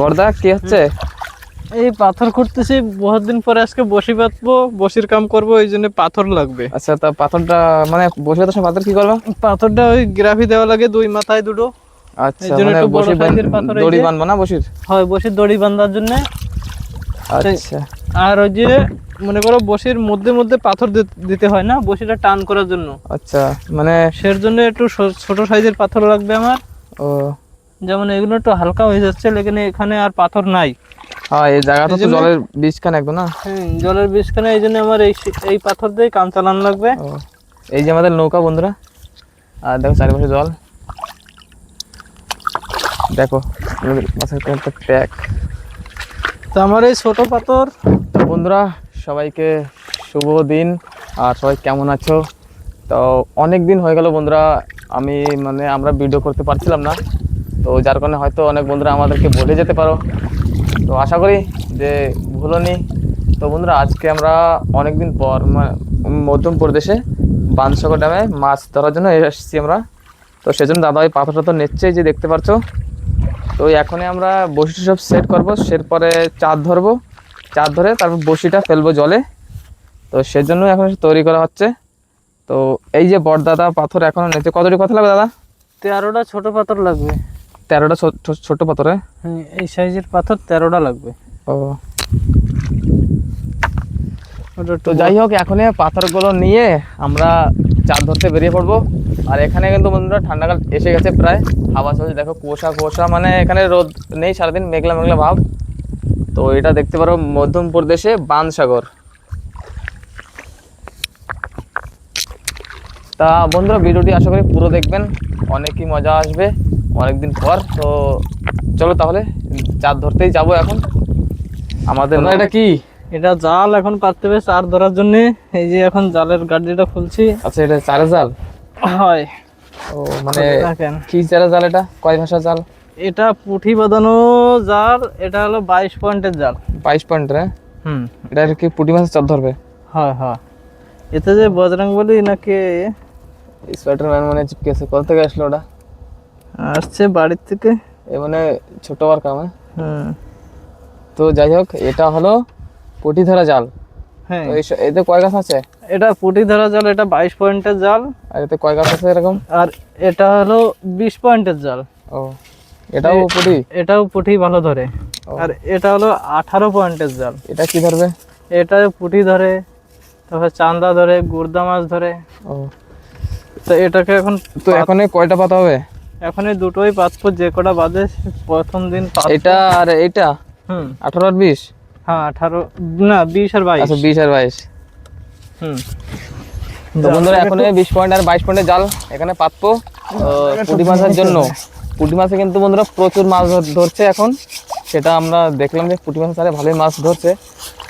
বর্দা কি হচ্ছে? এই পাথর খুঁড়তেছি বহুত দিন পরে আজকে বসি পাতবো বসির কাম করব এই জন্য পাথর লাগবে। আচ্ছা তা পাথরটা মানে বসে তো পাথর কি করব পাথরটা ওই গ্রাফি দেওয়া লাগে দুই মাথায় দুটো। আচ্ছা মানে বসে দড়ি বানবো না বসির? হয় বসির দড়ি বাঁধার জন্য। আচ্ছা। আর ওই যে মনে করো বসির মধ্যে মধ্যে পাথর দিতে হয় না বসিটা টান করার জন্য। আচ্ছা মানে সের জন্য একটু ছোট সাইজের পাথর লাগবে আমার। ও যেমন এগুলো একটু হালকা হয়ে যাচ্ছে লেকিন এখানে আর পাথর নাই। হ্যাঁ এই জায়গাটা তো জলের বীজ খান একদম না? হ্যাঁ জলের বিষখানে এই জন্য আমার এই এই পাথর দিয়ে কাম চালানো লাগবে। এই যে আমাদের নৌকা বন্ধুরা আর দেখো চারিপাশে জল। দেখো আমাদের মাছের প্যাক। তো আমার এই ছোট পাথর বন্ধুরা সবাইকে শুভ দিন আর সবাই কেমন আছো? তো অনেক দিন হয়ে গেল বন্ধুরা আমি মানে আমরা ভিডিও করতে পারছিলাম না। তো যার কারণে হয়তো অনেক বন্ধুরা আমাদেরকে বলে যেতে পারো। তো আশা করি যে ভুলোনি তো বন্ধুরা, আজকে আমরা অনেক দিন পর মধ্যম প্রদেশে বানসাগর ড্যামে মাছ ধরার জন্য এসেছি আমরা। তো সেজন্য দাদা ওই পাথরটা তো নিচ্ছে যে দেখতে পাচ্ছ তো এখনই আমরা বসিটা সব সেট করব সেরপরে চাঁদ ধরবো। চাঁদ ধরে তারপর বসিটা ফেলব জলে। তো সেজন্য এখন তৈরি করা হচ্ছে। তো এই যে বড়দাদা পাথর এখনও নিচে কতটি কথা লাগবে দাদা? তেরোটা ছোট পাথর লাগবে। তেরোটা ছোট পাথরে? হ্যাঁ এই সাইজের পাথর তেরোটা লাগবে। ও। তো যাই হোক এখন এই পাথরগুলো নিয়ে আমরা চাঁদ ধরতে বেরিয়ে পড়ব। আর এখানে কিন্তু বন্ধুরা ঠান্ডাকাল এসে গেছে প্রায়। হাওয়া চলছে দেখো কুয়াশা কুয়াশা। মানে এখানে রোদ নেই সারাদিন মেঘলা মেঘলা ভাব। তো এটা দেখতে পারো মধ্যপ্রদেশে বানসাগর। তা বন্ধুরা ভিডিওটি আশা করি পুরো দেখবেন। অনেকই মজা আসবে। অনেকদিন পর তো চলো তাহলে চার ধরতেই যাব এখন। আমাদের এটা কি? এটা জাল এখন পাততে হবে চার ধরার জন্য। এই যে এখন জালের গাড়িটা খুলছি। আচ্ছা এটা চারে জাল? হয়। ও মানে কি চারা জাল এটা? কয় ভাষা জাল? এটা পুঁঠি বাঁধানো জাল এটা হলো বাইশ পয়েন্টের জাল। বাইশ পয়েন্ট রে হুম। এটা কি পুটি মাছের চাপ ধরবে? হয় হয়। এতে যে বজরং বলি নাকি সোয়েটার ম্যান মানে চিপকেছে কোথা থেকে আসলো ওটা? আসছে বাড়ির থেকে। এ মানে ছোট আর কাম? হুম তো যাই হোক এটা হলো পুটি ধরা জাল। হ্যাঁ। এতে কয় গাছ আছে? এটা পুঁটি ধরা জাল এটা বাইশ পয়েন্টের জাল। আর এতে কয় গাছ আছে এরকম? আর এটা হলো বিশ পয়েন্টের জাল। ও এটাও পুটি? এটাও পুঁটি ভালো ধরে। আর এটা হলো আঠারো পয়েন্টের জাল। এটা কি ধরবে? এটা পুঁটি ধরে তারপর চান্দা ধরে গুর্দা মাছ ধরে। ও। তো এটাকে এখন তো এখন কয়টা পাতা হবে? এখন এই দুটোই পাসপোর্ট যে কটা বাজে প্রথম দিন এটা আর এইটা? হুম। আঠারো আর বিশ? হ্যাঁ আঠারো না বিশ আর বাইশ। আচ্ছা বিশ আর বাইশ। হুম। তো বন্ধুরা এখন বিশ পয়েন্ট আর বাইশ পয়েন্টের জাল এখানে পাতবো। পুঁটি মাছের জন্য পুঁটি মাছে কিন্তু বন্ধুরা প্রচুর মাছ ধরছে এখন। সেটা আমরা দেখলাম যে পুঁটি মাছের চারে ভালোই মাছ ধরছে।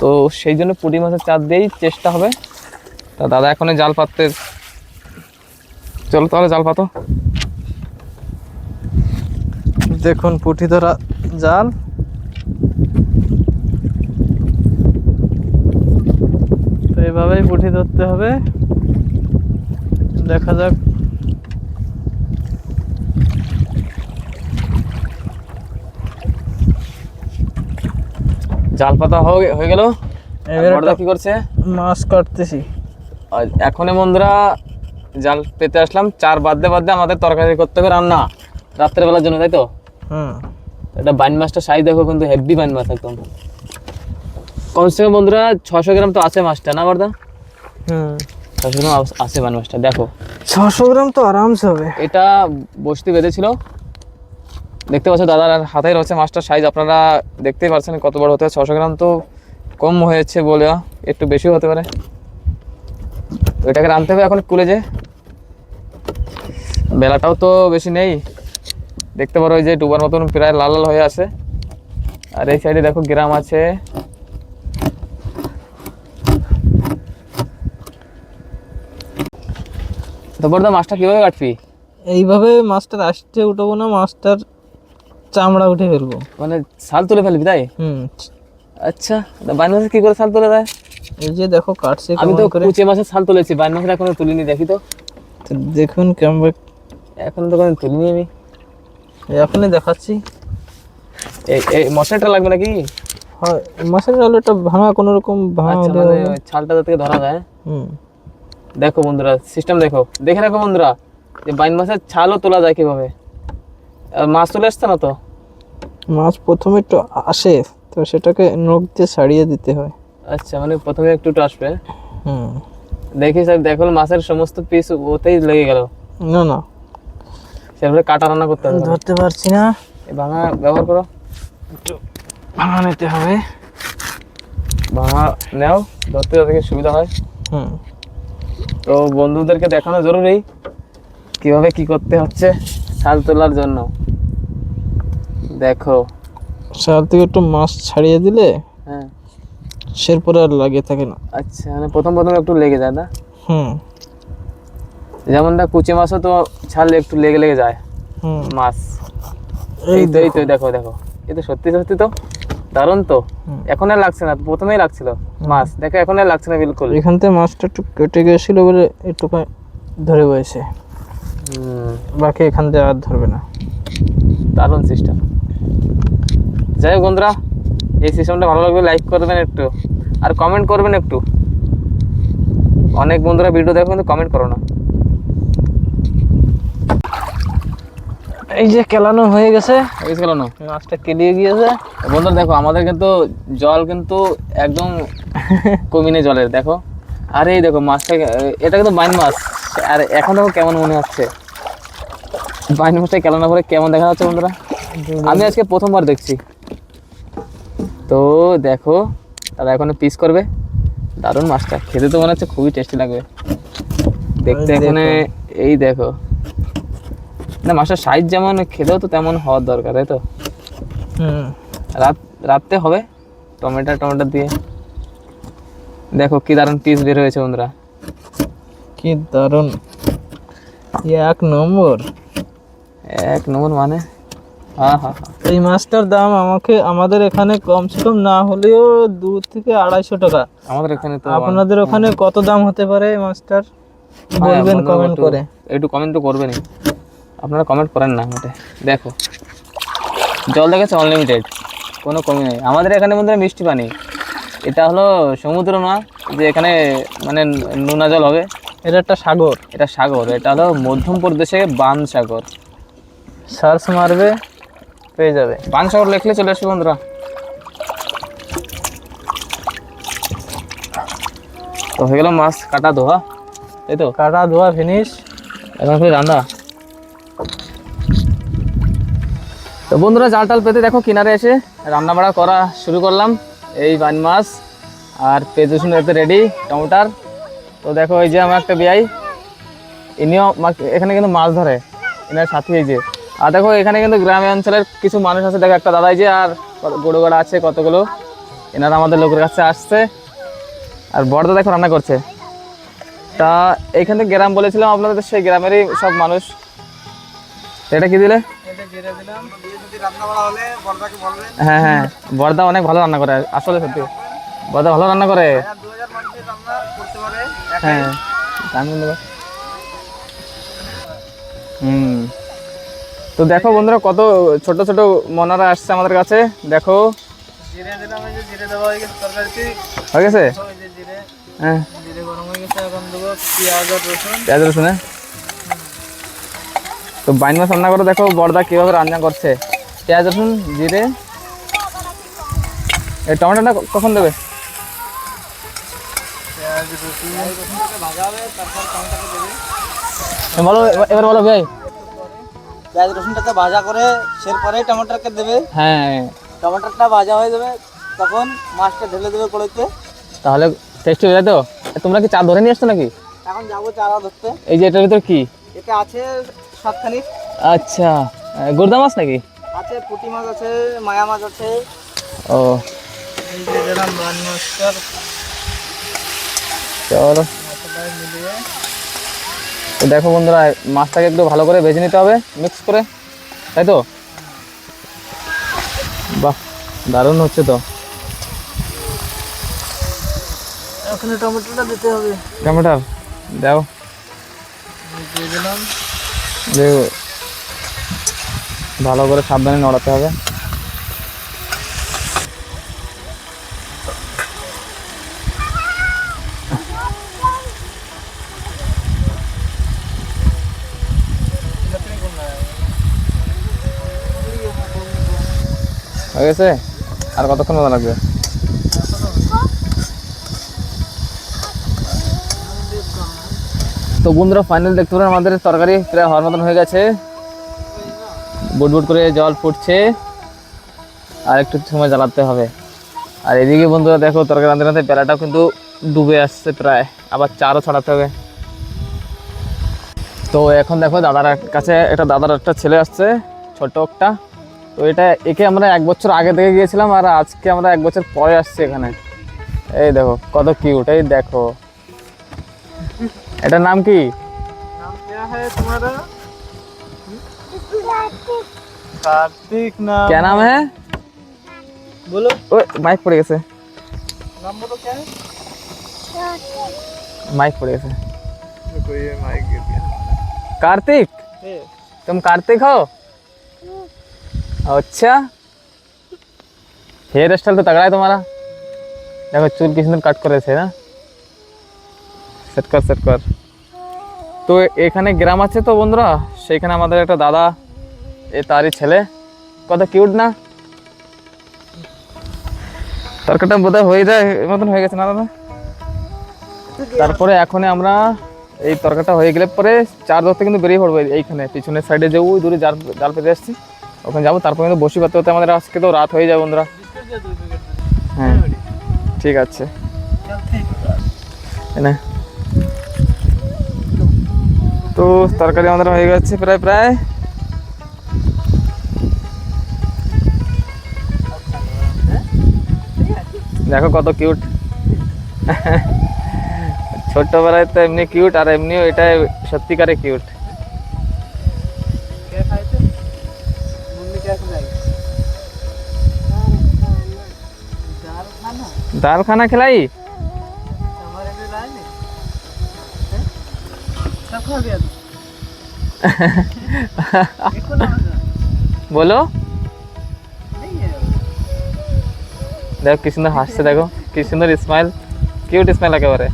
তো সেই জন্য পুঁটি মাছের চার দিয়েই চেষ্টা হবে। তা দাদা এখন জাল পাততে চলো তাহলে জাল পাতো। দেখুন পুঁটি ধরা জাল। তো এভাবেই পুঁটি ধরতে হবে। দেখা যাক। জাল পাতা হয়ে গেল? এবার কি করছে? মাছ কাটতেছি। এখনই বন্ধুরা জাল পেতে আসলাম। চার বাদে বাদে আমাদের তরকারি করতে হবে রান্না। রাত্রের বেলার জন্য তাই তো? হুম এটা বাইন মাছটা সাইজ দেখো কিন্তু হেভি বাইন মাছ একদম। কমসে কম বন্ধুরা ছশো গ্রাম তো আছে মাছটা না বর্দা? হুম ছশো গ্রাম আছে বাইন মাছটা দেখো। ছশো গ্রাম তো আরামসে হবে। এটা বসতি বেঁধেছিল। দেখতে পাচ্ছ দাদার আর হাতেই রয়েছে মাছটার সাইজ আপনারা দেখতেই পারছেন কত বড় হতে ছশো গ্রাম তো কম হয়েছে বলে একটু বেশিও হতে পারে। এটাকে রানতে হবে এখন কুলে যে। বেলাটাও তো বেশি নেই। দেখতে পারো ওই যে ডুবার মতন প্রায় লাল লাল হয়ে আছে। আর এই সাইডে দেখো গ্রাম আছে। তো বড়দা মাছটা কীভাবে কাটবি? এইভাবে মাছটার আসতে উঠবো না মাছটার চামড়া উঠে ফেলব। মানে শাল তুলে ফেলবি তাই? হুম। আচ্ছা বাইন মাছের কি করে শাল তুলে দেয় এই যে দেখো কাটছে আমি তো কুচে মাছের শাল তুলেছি বাইন মাছের এখনও তুলিনি দেখি তো। তো দেখুন কেমন এখনও তো কোনো তুলিনি আমি। এখনই দেখাচ্ছি। এই মশলাটা লাগবে নাকি? হয় মাছের আলুটা ভাঙা কোনো রকম ভাঙা আচ্ছা হলে মানে ছালটা থেকে ধরা যায়। হুম। দেখো বন্ধুরা সিস্টেম দেখো। দেখে রাখো বন্ধুরা যে বাইন মাছের ছালও তোলা যায় কীভাবে? মাছ চলে আসছে না তো? মাছ প্রথমে একটু আসে তো সেটাকে নখ দিয়ে ছাড়িয়ে দিতে হয়। আচ্ছা মানে প্রথমে একটু একটু আসবে। হুম। দেখি স্যার দেখো মাছের সমস্ত পিস ওতেই লেগে গেল। না না। সেভাবে কাটা রান্না করতে হবে। ধরতে পারছি না। এই ভাঙা ব্যবহার করো। একটু ভাঙা নিতে হবে। ভাঙা নাও ধরতে যাতে সুবিধা হয়। হুম। তো বন্ধুদেরকে দেখানো জরুরি কীভাবে কি করতে হচ্ছে শাল তোলার জন্য। দেখো। শাল থেকে একটু মাছ ছাড়িয়ে দিলে হ্যাঁ। সেরপরে আর লাগিয়ে থাকে না। আচ্ছা মানে প্রথম প্রথম একটু লেগে যায় না? হুম। যেমনটা কুচি মাছও তো ছাল একটু লেগে লেগে যায়। মাছ। এই তো এই তো দেখো। দেখো এই তো সত্যি সত্যি তো। দারুণ তো। এখন আর লাগছে না প্রথমেই লাগছিল মাছ। দেখো এখন আর লাগছে না বিলকুল। এখান থেকে মাছটা একটু কেটে গেছিল বলে একটু ধরে হুম, বাকি এখান থেকে আর ধরবে না। দারুণ সিস্টেম যাই হোক বন্ধুরা এই সিস্টেমটা ভালো লাগবে লাইক করবেন একটু। আর কমেন্ট করবেন একটু। অনেক বন্ধুরা ভিডিও দেখো কিন্তু কমেন্ট করো না। এই যে কেলানো হয়ে গেছে। গেল মাছটা কেলিয়ে গিয়েছে। বন্ধুরা দেখো আমাদের কিন্তু জল কিন্তু একদম কমিনে জলের দেখো। আরে এই দেখো মাছটা এটা কিন্তু বাইন মাছ। আর এখন দেখো কেমন মনে হচ্ছে। বাইন মাছটা কেলানো পরে কেমন দেখা যাচ্ছে বন্ধুরা? আমি আজকে প্রথমবার দেখছি। তো দেখো তারা এখন পিস করবে। দারুণ মাছটা। খেতে তো মনে হচ্ছে খুবই টেস্টি লাগবে। দেখতে এখানে এই দেখো। না মাছটার সাইজ যেমন খেতেও তো তেমন হওয়ার দরকার তাই তো? হুম। রাত রাতে হবে টমেটো টমেটো দিয়ে। দেখো কি দারুণ পিস বের হয়েছে বন্ধুরা। কি দারুণ। এক নম্বর। এক নম্বর মানে? হ্যাঁ হ্যাঁ এই মাছটার দাম আমাকে আমাদের এখানে কমসে কম না হলেও দু থেকে আড়াইশো টাকা। আমাদের এখানে তো আপনাদের ওখানে কত দাম হতে পারে এই মাছটার? হ্যাঁ, বলবেন কমেন্ট করে। একটু কমেন্ট তো করবেনই। আপনারা কমেন্ট করেন না মোটে দেখো। জল দেখেছে? আনলিমিটেড কোনো কমি নেই। আমাদের এখানে বন্ধুরা মিষ্টি পানি। এটা হলো সমুদ্র না যে এখানে মানে নোনা জল হবে। এটা একটা সাগর। এটা সাগর। এটা হলো মধ্যম প্রদেশে বান সাগর। সার্চ মারবে পেয়ে যাবে। বান সাগর লিখলে চলে আসবে বন্ধুরা। তো হয়ে গেল মাছ কাটা ধোয়া এই তো? কাটা ধোয়া ফিনিশ এখন রান্না। তো বন্ধুরা, জাল টাল পেতে দেখো কিনারে এসে রান্না বাড়া করা শুরু করলাম। এই বান মাছ আর পেঁয়াজ রসুন এতে রেডি টমেটার। তো দেখো এই যে আমার একটা বিয়াই, ইনিও এখানে কিন্তু মাছ ধরে এনার সাথে এই যে। আর দেখো এখানে কিন্তু গ্রামে অঞ্চলের কিছু মানুষ আছে, দেখো একটা দাদাই যে, আর গরু গড়া আছে কতগুলো। এনারা আমাদের লোকের কাছে আসছে। আর বড়দা দেখো রান্না করছে। তা এখানে গ্রাম বলেছিলাম আপনাদের, সেই গ্রামেরই সব মানুষ। এটা কি দিলে? হ্যাঁ হ্যাঁ বর্দা অনেক ভালো রান্না করে আসলে সত্যি। বর্দা ভালো রান্না করে? হ্যাঁ হুম। তো দেখো বন্ধুরা কত ছোট ছোট মনারা আসছে আমাদের কাছে। দেখো। জিরে দিলাম এই যে জিরে দেওয়া হয়ে গেছে হয়ে গেছে? ওই যে জিরে। হ্যাঁ। জিরে গরম হয়ে গেছে এখন দেবো পেঁয়াজ রসুন। পেঁয়াজ রসুন হ্যাঁ? তো বাইন মাছ রান্না করে দেখো বর্দা কীভাবে রান্না করছে। পেঁয়াজ রসুন জিরে। এই টমেটোটা কখন দেবে? বলো এবার- বলো ভাই। পেঁয়াজ রসুনটাকে ভাজা করে সের পরে টমেটোকে দেবে। হ্যাঁ। টমেটোটা ভাজা হয়ে যাবে তখন মাছটা ঢেলে দেবে কড়াইতে। তাহলে টেস্ট হয়ে যায় তো? তোমরা কি চা ধরে নিয়ে আসছো নাকি? এখন যাব চারা ধরতে। এই যে এটার ভিতর কি? এটা আছে সাতখানি। আচ্ছা গুর্দা মাছ নাকি? আছে পুঁটি মাছ আছে মায়া মাছ আছে। ও। এই যে বান মাছটার চলো। দেখো বন্ধুরা মাছটাকে একটু ভালো করে ভেজে নিতে হবে মিক্স করে। তাই তো? বাহ দারুণ হচ্ছে তো। ওখানে টমেটোটা দিতে হবে। টমেটোর দাও। দিলাম। যে ভালো করে সাবধানে নড়াতে হবে। হয়ে গেছে? আর কতক্ষণ মজা লাগবে? তো বন্ধুরা ফাইনাল দেখতে পারেন আমাদের তরকারি প্রায় হওয়ার মতন হয়ে গেছে। বুট বুট করে জল ফুটছে। আর একটু সময় জ্বালাতে হবে। আর এদিকে বন্ধুরা, দেখো, তরকারি রাঁধতে রাঁধতে বেলাটাও কিন্তু ডুবে আসছে প্রায়। আবার চারও ছড়াতে হবে। তো এখন দেখো, দাদার কাছে একটা দাদার একটা ছেলে আসছে ছোট একটা। তো এটা একে আমরা এক বছর আগে থেকে গিয়েছিলাম, আর আজকে আমরা এক বছর পরে আসছি এখানে। এই দেখো, কত কিউট এই দেখো। এটার নাম কি नाम क्या है तुम्हारा कार्तिक नाम क्या नाम है बोलो ওই মাইক পড়ে গেছে नाम बोलो क्या है माइक पड़ गया देखो ये माइक गिर गया कार्तिक ए, तुम कार्तिक हो अच्छा हेयर स्टाइल तो तगड़ा है तुम्हारा देखो चूल किसी दिन কাট করেছে না সেট কর সেট কর। তো এখানে গ্রাম আছে তো বন্ধুরা? সেইখানে আমাদের একটা দাদা এ তারই ছেলে। কত কিউট না? তরকাটা বোধহয় হয়ে যায় এর মতন হয়ে গেছে না দাদা? তারপরে এখন আমরা এই তরকাটা হয়ে গেলে পরে চার ধরতে কিন্তু বেরিয়ে পড়ব এইখানে। পিছনের সাইডে যে ওই দূরে জাল জাল পেতে আসছি ওখানে যাব তারপরে কিন্তু বসি পাতে হতে আমাদের আজকে তো রাত হয়ে যায় বন্ধুরা। হ্যাঁ ঠিক আছে। না। তো তরকারি আমাদের হয়ে গেছে প্রায় প্রায়। দেখো কত কিউট ছোট্টবেলায় তো এমনি কিউট আর এমনিও এটা সত্যিকারে কিউট ডাল খানা খেলাই? বলো। দেখো কি সুন্দর হাসছে দেখো কি সুন্দর স্মাইল কিউট স্মাইল একেবারে।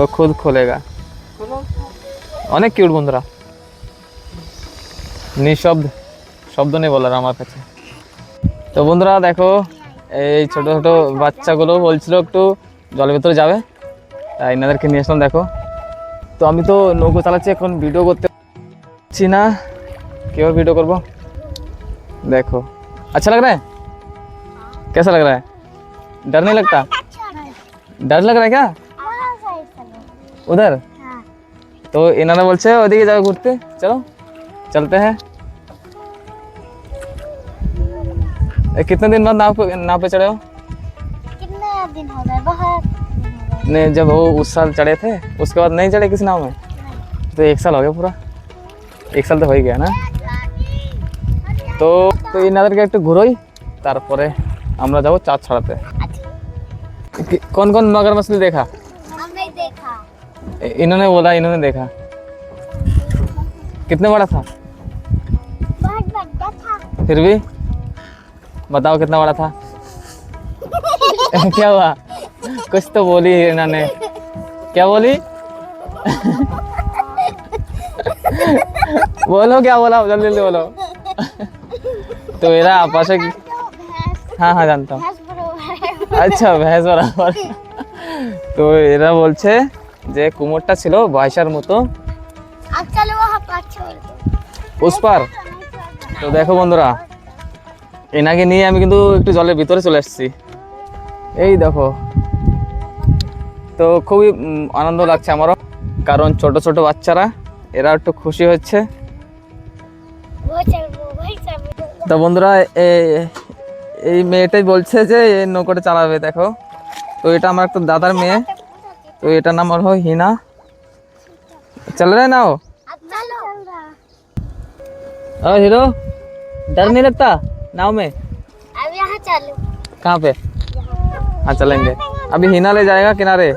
ও খুদ খোলেগা। অনেক কিউট বন্ধুরা। নিঃশব্দ শব্দ নেই বলার আমার কাছে। তো বন্ধুরা দেখো এই ছোট ছোট বাচ্চাগুলো বলছিল একটু জলের ভেতরে যাবে। তাই এনাদেরকে নিয়ে আসলাম দেখো। তো আমি তো নৌকো চালাচ্ছি এখন ভিডিও করতে পারছি না। কেউ ভিডিও করব? দেখো। আচ্ছা লাগ রা कैसा लग रहा है डर नहीं लगता डर लग रहा है क्या उधर हाँ। तो इन्होंने बोलते ओदी जाओ घूरते कितने दिन बाद नाव पे नाव पे चढ़े हो कितना दिन हो गए बहुत दिन हो गए नहीं जब वो उस साल चढ़े थे उसके बाद नहीं चढ़े किसी नाव में तो एक साल हो गया पूरा एक साल तो हो ही गया ना তো তো এনাদেরকে একটু ঘুরোই তারপরে আমরা যাব চাঁদ ছড়াতে कि- कौन कौन मगर मछली देखा हमने देखा इ- इन्होंने बोला इन्होंने देखा कितने बड़ा था बहुत बड़ा था फिर भी बताओ कितना बड़ा था क्या हुआ कुछ तो बोली इन्होंने क्या बोली बोलो क्या बोला जल्दी जल्दी बोलो तो मेरा आपस में तो भैंस हाँ हाँ जानता हूँ भैंस बरोबर है আচ্ছা ভ্যাস বরাবর তো এরা বলছে যে কুমোরটা ছিল বয়সার মতো अब चलो वहाँ पर छोड़ दो উস পার তো দেখো বন্ধুরা এনাকে নিয়ে আমি কিন্তু একটু জলের ভিতরে চলে এসেছি এই দেখো তো খুবই উম, আনন্দ লাগছে আমারও কারণ ছোট ছোট বাচ্চারা এরা একটু খুশি হচ্ছে वो चल वो भाई चल তো বন্ধুরা এ- এই মেয়েটাই বলছে যে এই নৌকোটা চালাবে দেখো তো এটা আমার একটা দাদার মেয়ে তো এটার নাম হলো হিনা चल रहे ना हो अब चलो और हीरो डर नहीं लगता नाव में? अब यहाँ चलो। कहाँ पे? हाँ चलेंगे। अभी हिना ले जाएगा किनारे।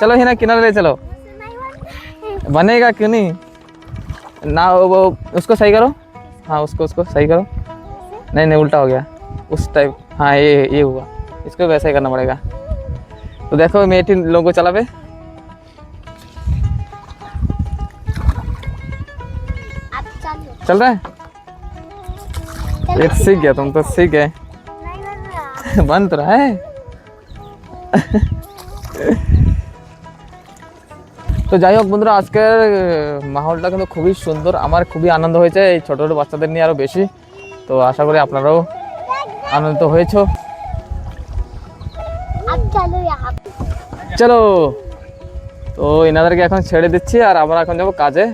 चलो हिना किनारे ले चलो। बनेगा क्यों नहीं? ना वो उसको सही करो। हाँ उसको उसको सही करो। नहीं नहीं उल्टा हो गया। उस टाइप हाँ ये ये हुआ। इसको वैसे ही करना पड़ेगा। तो देखो मेटी लोगों को चला पे। चल रहा है? ये तो सीख गया तुम तो सीख गए नहीं बन रहा बन तो रहा है তো যাই হোক বন্ধুরা আজকের আহ, মাহলটা কিন্তু খুবই সুন্দর আমার খুবই আনন্দ হয়েছে এই ছোট ছোট বাচ্চাদের নিয়ে আরো বেশি তো আশা করি আপনারাও আনন্দিত হয়েছো अब चलो यहाँ पे চলো তো এনাদেরকে এখন ছেড়ে দিচ্ছি আর আমরা এখন যাবো কাজে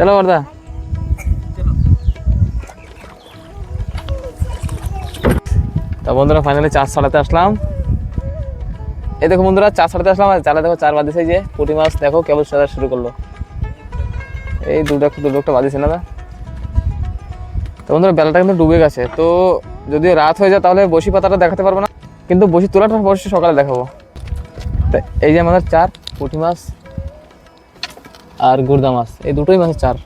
চলো বর্দা। তা বন্ধুরা ফাইনালি চার সাড়াতে আসলাম। এই দেখো বন্ধুরা চার সাড়াতে আসলাম আর চালা দেখো চার বাদিছে যে, পুঁটি মাছ দেখো কেবল সাদা শুরু করল। এই দুটো দুটো একটা বাদিছে না? তো বন্ধুরা, বেলাটা কিন্তু ডুবে গেছে। তো যদি রাত হয়ে যায় তাহলে বসি পাতাটা দেখাতে পারব না। কিন্তু বসি তোলাটা অবশ্যই সকালে দেখাবো। তা এই যে আমাদের চার পুঁটি মাছ। আর গুর্দা মাছ এই দুটোই মাছের চার।